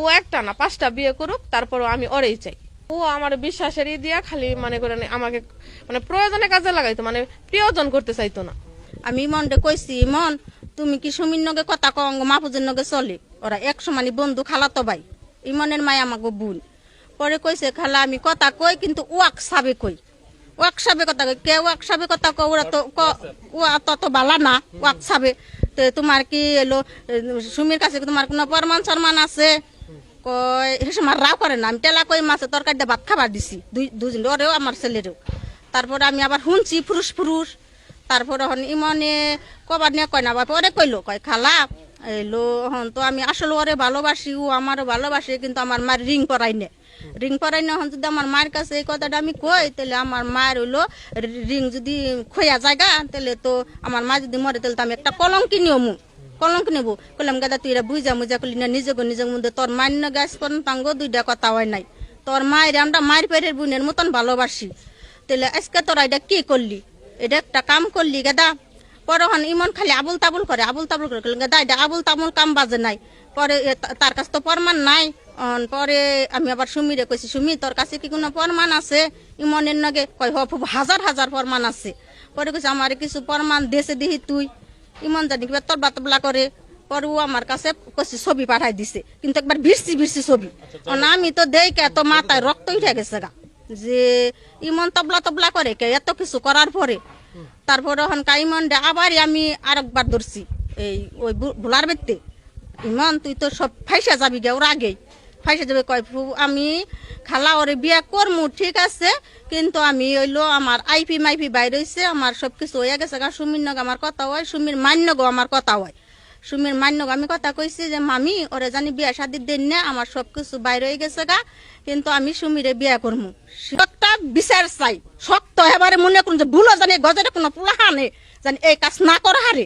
ও একটা না, পাঁচটা বিয়ে করুক, তারপরও আমি ওরেই চাই। ও আমার বিশ্বাসের ই দিয়া খালি মানে করেন আমাকে মানে প্রয়োজনে কাজে লাগাইতো মানে প্রিয়জন করতে চাইতো না। আমি ইমনরে কইছি ইমন তুমি কি সুমির নগে কথা কং মাহফুজের নগে চলে? ওরা এক সমানি বন্ধু খালাতো ভাই। ইমনের মায় আমাকে বোন। পরে কইছে, খালা, আমি কথা কই, কিন্তু ওয়াক সাবে কই? ওয়াক সাবে কথা কই? কে ওয়াক সাবে কথা কই ওরা তো ওয়া তত বালা না, ওয়াক সাবে। তো তোমার কি এলো সুমির কাছে তোমার কোনো প্রমাণ সরমান আছে? কয়, সে সময় রাও করে না। আমি টেলা কই মাছে তরকারি দিয়ে ভাত খাবার দিছি। দুই দুজন ওরেও আমার ছেলেরেও। তারপরে আমি আবার শুনছি ফুরুস ফুরুস তারপরে হন ইমনে কবার নিয়ে কয় না, বাপে ওরে কইলো, কয়, খালা, এলো হন তো আমি আসলে ওরে ভালোবাসি, ও আমারও ভালোবাসি, কিন্তু আমার মার রিং পরাই নে। রিং পরাই না, হন যদি আমার মায়ের কাছে এই কথাটা আমি কই, তাহলে আমার মায়ের হইল রিং যদি খোয়া জায়গা, তাহলে তো আমার মা যদি মরে, তাহলে তো আমি একটা কলম কিনিও মু কলঙ্ক নেব। কলাম গাদা, তুই বুঝা মুজা করলি না নিজেকে নিজের মধ্যে তোর মান্য গাছ পর্যন্ত দুইটা কথা হয় নাই। তোর মায়ের আমরা মায়ের পেটের বোনের মতন ভালোবাসি। তাহলে আজকে তোরা এটা কি করলি? এটা একটা কাম করলি, গাদা? পরে হন ইমন খালি আবুল তাবুল করে আবুল তাবুল করে গাদা, এটা আবুল তাবুল কাম বাজে নাই। পরে তার কাছে তো প্রমাণ নাই। পরে আমি আবার সুমিরে কইছি, সুমি, তোর কাছে কি কোনো প্রমাণ আছে? ইমনের নগে কয় হাজার হাজার প্রমাণ আছে। পরে কইছে, আমার কিছু প্রমাণ দেশে দিহি তুই। ইমন জানি কিবা তবলা তবলা করে পরে ও আমার কাছে কইছে ছবি পাঠাই দিছে। কিন্তু একবার ভিড়ছি ভিড়ছি ছবি। অন আমি তো দেই কে এত মাথায় রক্ত উঠে গেছে গা। যে ইমন তবলা তবলা করে কে এত কিছু করার পরে। তারপরে হন কা ইমন দে আবার আমি আরেকবার ধরছি। এই ওই ভোলার বেতে ইমন তুই তো সব ফাইসা যাবি গে ওর আগেই। ফাইসা যাবে কয় আমি খালা ওরে বিয়া করমু, ঠিক আছে? কিন্তু আমি হইল আমার আইপি মাইপি বাইর হইছে, আমার সব কিছু হয়ে গেছে গা, সুমির নগ আমার কথা হয় সুমির মান্য গো আমার কথা হয় সুমির মান্য আমি কথা কইছি যে, মামি, ওরে জানি বিয়া শাদি দেন না, আমার সব কিছু বাইর হয়ে গেছে গা, কিন্তু আমি সুমিরে বিয়া করমু। একটা বিচার চাই, শক্ত এবারে মনে করুন যে ভুলো জানি, গজরে কোনো পোলা হানে, জানি এই কাজ না করা হারে।